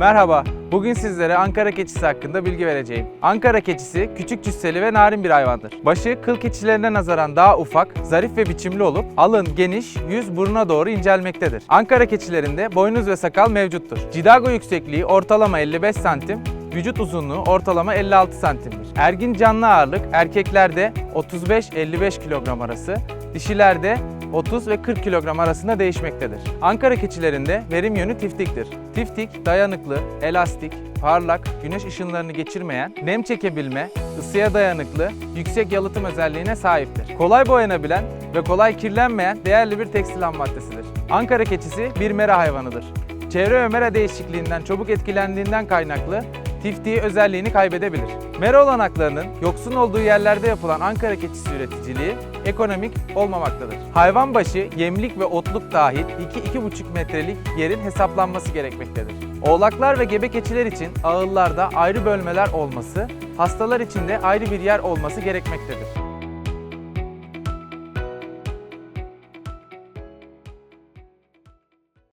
Merhaba, bugün sizlere Ankara keçisi hakkında bilgi vereceğim. Ankara keçisi küçük cüsseli ve narin bir hayvandır. Başı kıl keçilerine nazaran daha ufak, zarif ve biçimli olup alın geniş, yüz buruna doğru incelmektedir. Ankara keçilerinde boynuz ve sakal mevcuttur. Cidago yüksekliği ortalama 55 santim, vücut uzunluğu ortalama 56 santimdir. Ergin canlı ağırlık erkeklerde 35-55 kilogram arası, dişilerde 30 ve 40 kilogram arasında değişmektedir. Ankara keçilerinde verim yönü tiftiktir. Tiftik, dayanıklı, elastik, parlak, güneş ışınlarını geçirmeyen, nem çekebilme, ısıya dayanıklı, yüksek yalıtım özelliğine sahiptir. Kolay boyanabilen ve kolay kirlenmeyen değerli bir tekstil ham maddesidir. Ankara keçisi bir mera hayvanıdır. Çevre ve mera değişikliğinden çabuk etkilendiğinden kaynaklı tiftiği özelliğini kaybedebilir. Mera olanaklarının yoksun olduğu yerlerde yapılan Ankara keçisi üreticiliği ekonomik olmamaktadır. Hayvan başı yemlik ve otluk dahil 2-2,5 metrelik yerin hesaplanması gerekmektedir. Oğlaklar ve gebe keçiler için ağıllarda ayrı bölmeler olması, hastalar için de ayrı bir yer olması gerekmektedir.